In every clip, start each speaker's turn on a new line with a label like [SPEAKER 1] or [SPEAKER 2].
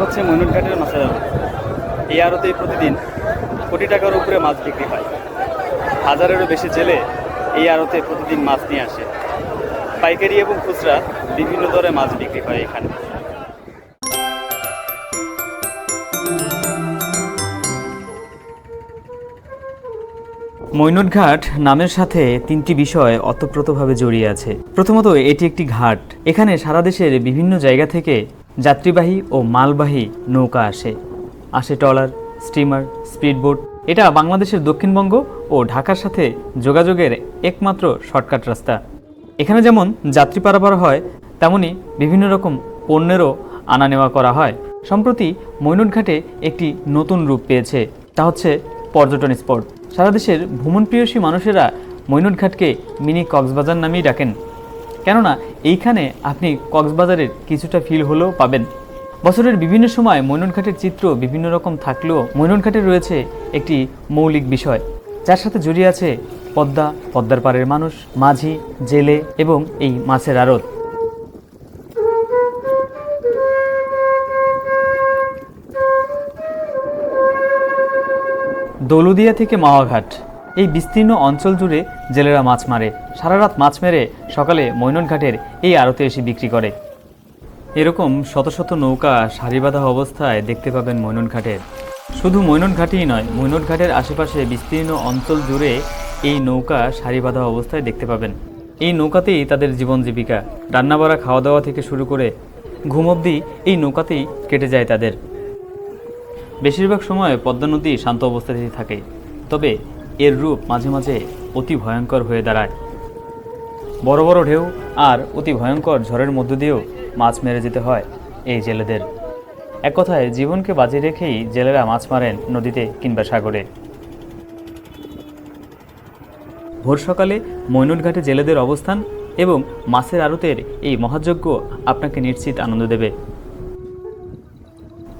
[SPEAKER 1] হচ্ছে মইনুটঘাটের মাছের আড়ত এই আড়তে প্রতিদিন কোটি টাকার উপরে মাছ বিক্রি হয়। হাজারেরও বেশি জেলে এই আড়তে প্রতিদিন মাছ নিয়ে আসে। পাইকারি এবং খুচরা বিভিন্ন দরে মাছ বিক্রি হয় এখানে। মৈনটঘাট নামের সাথে তিনটি বিষয় অতপ্রতভাবে জড়িয়ে আছে। প্রথমত, এটি একটি ঘাট। এখানে সারা দেশের বিভিন্ন জায়গা থেকে যাত্রীবাহী ও মালবাহী নৌকা আসে। আসে ট্রলার, স্টিমার, স্পিডবোট। এটা বাংলাদেশের দক্ষিণবঙ্গ ও ঢাকার সাথে যোগাযোগের একমাত্র শর্টকাট রাস্তা। এখানে যেমন যাত্রী পারাপার হয়, তেমনি বিভিন্ন রকম পণ্যেরও আনা নেওয়া করা হয়। সম্প্রতি মৈনটঘাটে একটি নতুন রূপ পেয়েছে, তা হচ্ছে পর্যটন স্পট। সারা দেশের ভ্রমণপ্রিয়সী মানুষেরা মৈনটঘাটকে মিনি কক্সবাজার নামেই ডাকেন। কেননা এইখানে আপনি কক্সবাজারের কিছুটা ফিল হলেও পাবেন। বছরের বিভিন্ন সময় মৈনটঘাটের চিত্র বিভিন্ন রকম থাকলেও মৈনটঘাটে রয়েছে একটি মৌলিক বিষয়, যার সাথে জড়িয়ে আছে পদ্মা, পদ্মার পাড়ের মানুষ, মাঝি, জেলে এবং এই মাছের আড়ত। দৌলদিয়া থেকে মাওয়াঘাট। এই বিস্তীর্ণ অঞ্চল জুড়ে জেলেরা মাছ মারে। সারা রাত মাছ মেরে সকালে মৈনটঘাটের এই আড়তে এসে বিক্রি করে। এরকম শত শত নৌকা সারিবাঁধা অবস্থায় দেখতে পাবেন মৈনটঘাটের শুধু মৈনটঘাটেই নয় মৈনটঘাটের আশেপাশে বিস্তীর্ণ অঞ্চল জুড়ে এই নৌকা সারিবাঁধা অবস্থায় দেখতে পাবেন। এই নৌকাতেই তাদের জীবন জীবিকা। রান্নাবাড়া খাওয়া দাওয়া থেকে শুরু করে ঘুম অবধি এই নৌকাতেই কেটে যায় তাদের। বেশিরভাগ সময় পদ্মা নদী শান্ত অবস্থাতেই থাকে। তবে এর রূপ মাঝে মাঝে অতি ভয়ঙ্কর হয়ে দাঁড়ায়। বড় বড় ঢেউ আর অতি ভয়ঙ্কর ঝড়ের মধ্য দিয়েও মাছ মেরে যেতে হয় এই জেলেদের। এক কথায়, জীবনকে বাজি রেখেই জেলেরা মাছ মারেন নদীতে কিংবা সাগরে। ভোর সকালে মৈনটঘাটে জেলেদের অবস্থান এবং মাছের আড়তের এই মহাযজ্ঞ আপনাকে নিশ্চিত আনন্দ দেবে।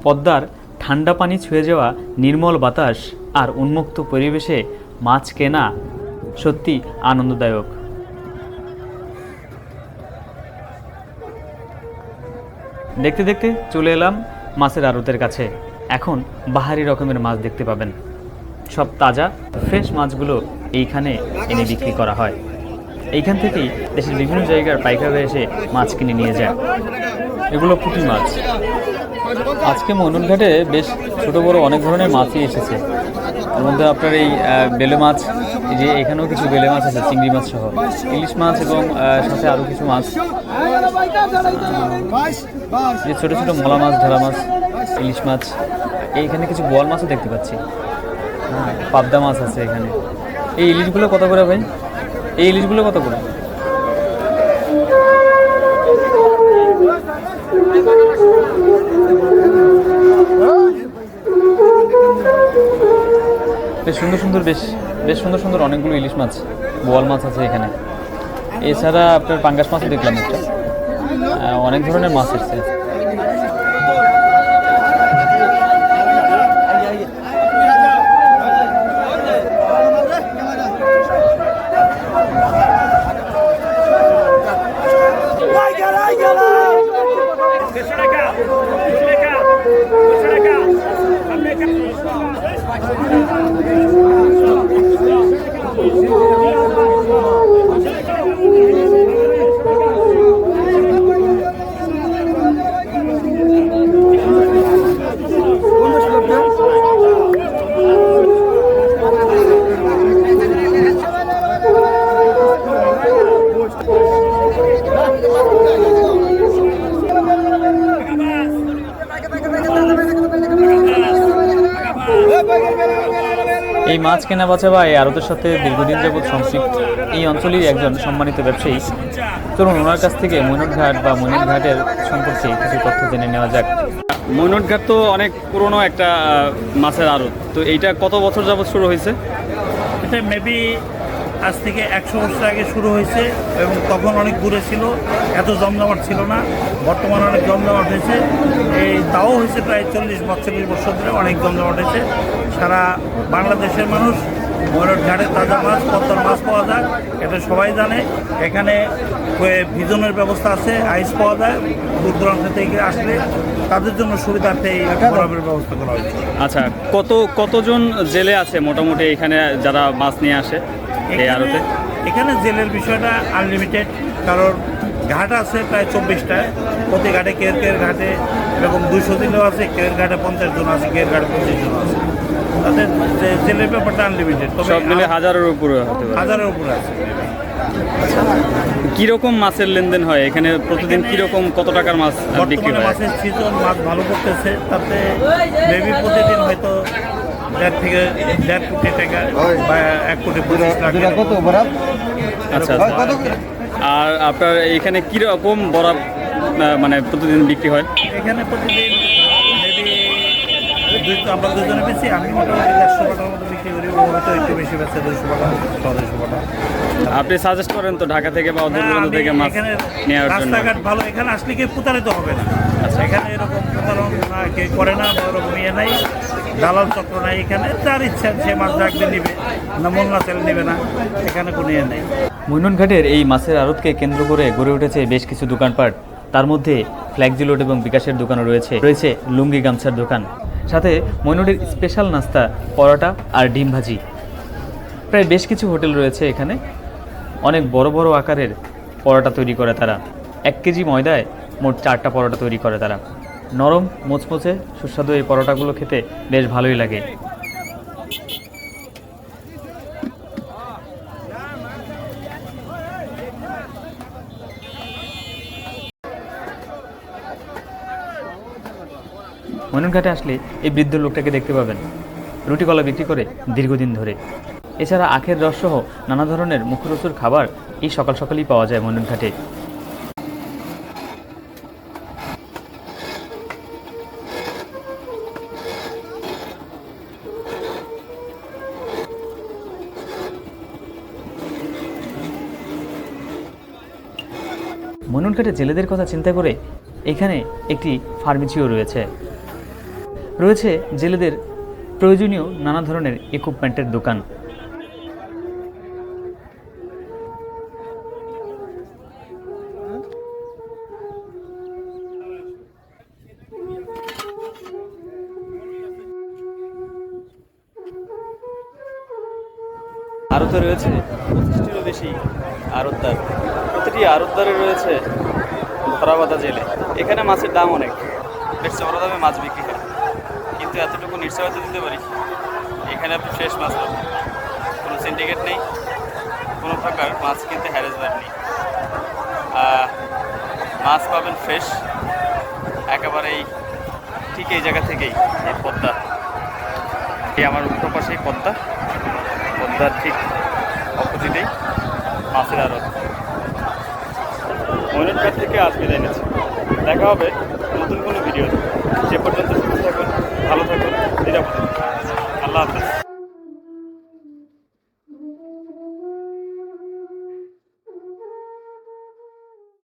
[SPEAKER 1] পদ্মার ঠান্ডা পানি ছুঁয়ে যাওয়া নির্মল বাতাস আর উন্মুক্ত পরিবেশে মাছ কেনা সত্যি আনন্দদায়ক। দেখতে দেখতে চলে এলাম মাছের আড়তের কাছে। এখন বাহারি রকমের মাছ দেখতে পাবেন। সব তাজা, ফ্রেশ মাছগুলো এইখানে এনে বিক্রি করা হয়। এইখান থেকেই দেশের বিভিন্ন জায়গার পাইকাররা এসে মাছ কিনে নিয়ে যায়। এগুলো পুঁটি মাছ। আজকে মনুনঘাটে বেশ ছোট বড় অনেক ধরনের মাছই এসেছে। তার মধ্যে আপনার এই বেলে মাছ যে এখানেও কিছু বেলে মাছ আছে, চিংড়ি মাছ সহ। ইলিশ মাছ এবং সাথে আরও কিছু মাছ। যে ছোটো ছোটো মলা মাছ ধরা মাছ, ইলিশ মাছ, এইখানে কিছু বোয়াল মাছও দেখতে পাচ্ছি। হ্যাঁ পাবদা মাছ আছে এখানে। এই ইলিশগুলো কত করে ভাই? এই ইলিশগুলো কত করে? বেশ সুন্দর সুন্দর, বেশ বেশ সুন্দর সুন্দর অনেকগুলো ইলিশ মাছ, বোয়াল মাছ আছে এখানে। এছাড়া আপনার পাঙ্গাস মাছও দেখলাম একটা। অনেক ধরনের মাছ এসছে। মাছ কেনা বাঁচা বা এই আড়তের সাথে দীর্ঘদিন যাবৎ সংশ্লিষ্ট এই অঞ্চলের একজন সম্মানিত ব্যবসায়ী। চলুন ওনার কাছ থেকে মৈনটঘাট বা মৈনটঘাটের সম্পর্কে কিছু তথ্য জেনে নেওয়া যাক। মৈনটঘাট তো অনেক পুরনো একটা মাছের আড়ত। তো এইটা কত বছর যাবৎ শুরু হয়েছে?
[SPEAKER 2] এটা মেবি আজ থেকে একশো বছর আগে শুরু হয়েছে এবং তখন অনেক দূরে ছিল এত জমজমাট ছিল না বর্তমানে অনেক জমজমাট হয়েছে। এই তাও হয়েছে প্রায় চল্লিশ পঁয়তাল্লিশ বছর ধরে অনেক জমজমাট হয়েছে। সারা বাংলাদেশের মানুষ ময়ূর ঘাটে তাজা মাছ পদ্মার মাছ পাওয়া যায় এটা সবাই জানে। এখানে ভিজনের ব্যবস্থা আছে আইস পাওয়া যায় দূর দূরান্ত থেকে আসলে তাদের জন্য সুবিধার্থে এই বরফের ব্যবস্থা করা হয়েছে।
[SPEAKER 1] আচ্ছা কত কতজন জেলে আছে মোটামুটি এখানে যারা মাছ নিয়ে আসে? এই
[SPEAKER 2] এখানে- এখানে জেলের বিষয়টা আনলিমিটেড কারণ ঘাট আছে প্রায় চব্বিশটা। প্রতি ঘাটে কের কের ঘাটে এরকম দুশো দিনও আছে কের ঘাটে পঞ্চাশ জন আছে কের ঘাটে পঁচিশ জন আছে। তাদের জেলের ব্যাপারটা আনলিমিটেড
[SPEAKER 1] সব মিলে হাজারের উপরে
[SPEAKER 2] হাজারের উপরে আছে।
[SPEAKER 1] কীরকম মাছের লেনদেন হয়? এখানে প্রতিদিন কীরকম কত টাকার মাছ বিক্রি হয়?
[SPEAKER 2] মাছের সিজন মাছ ভালো করতেছে তাতে মেবি প্রতিদিন হয়তো দেড় থেকে দেড় কোটি টাকা বা এক কোটি পঁচিশ লাখ
[SPEAKER 3] কত বরাব?
[SPEAKER 1] আচ্ছা আচ্ছা। আর আপনার এখানে কীরকম বড় মানে প্রতিদিন বিক্রি হয়?
[SPEAKER 2] এখানে প্রতিদিন আমরা দুজনে বেশি আমি মোটামুটি দেড়শো টাকার মতো বিক্রি করি ও একটু বেশি বেচে দুশো টাকা ছশো টাকা।
[SPEAKER 1] আপনি সাজেস্ট করেন তো ঢাকা থেকে বা
[SPEAKER 2] না,
[SPEAKER 1] দূরান্ত থেকে মাছ নেওয়ার জন্য।
[SPEAKER 2] রাস্তাঘাট ভালো এখানে আসলে কি প্রতারিত হবে না।
[SPEAKER 1] আচ্ছা।
[SPEAKER 2] এখানে এরকম প্রতারণা কেউ করে না বা ওরকম ইয়ে নাই। দালাল চক্র নাই এখানে, যার ইচ্ছা সে মাছ রাখবে, নিবে। না না চাইলে নিবে না, এখানে কোনো ইয়ে নেই।
[SPEAKER 1] মৈননঘাটের এই মাছের আড়তকে কেন্দ্র করে গড়ে উঠেছে বেশ কিছু দোকানপাট। তার মধ্যে ফ্ল্যাগজিলোড এবং বিকাশের দোকানও রয়েছে। রয়েছে লুঙ্গি গামছার দোকান। সাথে মৈননের স্পেশাল নাস্তা, পরোটা আর ডিম ভাজি। প্রায় বেশ কিছু হোটেল রয়েছে এখানে। অনেক বড় বড় আকারের পরোটা তৈরি করে তারা। এক কেজি ময়দায় মোট চারটা পরোটা তৈরি করে তারা। নরম, মোচমোচে, সুস্বাদু এই পরোটাগুলো খেতে বেশ ভালোই লাগে। মননঘাটে আসলে এই বৃদ্ধ লোকটাকে দেখতে পাবেন। রুটি কলা বিক্রি করে দীর্ঘদিন ধরে। এছাড়া আখের রসসহ নানা ধরনের মুখরোচুর খাবার এই সকাল সকালই পাওয়া যায় মননঘাটে মননঘাটে জেলেদের কথা চিন্তা করে এখানে একটি ফার্মেসিও রয়েছে। রয়েছে জেলেদের প্রয়োজনীয় নানা ধরনের ইকুইপমেন্টের দোকান। আরও তো রয়েছে পঁচিশটিরও বেশি আরতদার। প্রতিটি আরতদারে রয়েছে ধরাবাধা জেলে। এখানে মাছের দাম অনেক। বেশ চড়া দামে মাছ বিক্রি হয়। কিন্তু এতটুকু নিশ্চয়তা দিতে পারি? এখানে আপনি ফ্রেশ মাছ পাবেন। কোনো সিন্ডিকেট নেই। কোনো প্রকার মাছ কিনতে হ্যারেসমেন্ট নেই। মাছ পাবেন ফ্রেশ একেবারেই ঠিক এই জায়গা থেকেই এই পদ্মা। এই আমার উত্তর পাশেই পদ্মা। পদ্মার ঠিক অপোজিটেই মাছের আড়ত ময়ূরঘাট থেকে আজ বিদায় নিচ্ছি। দেখা হবে নতুন কোনো ভিডিও সে পর্যন্ত সুস্থ থাকুন, ভালো থাকুন, নিরাপদ আল্লাহ হাফেজ।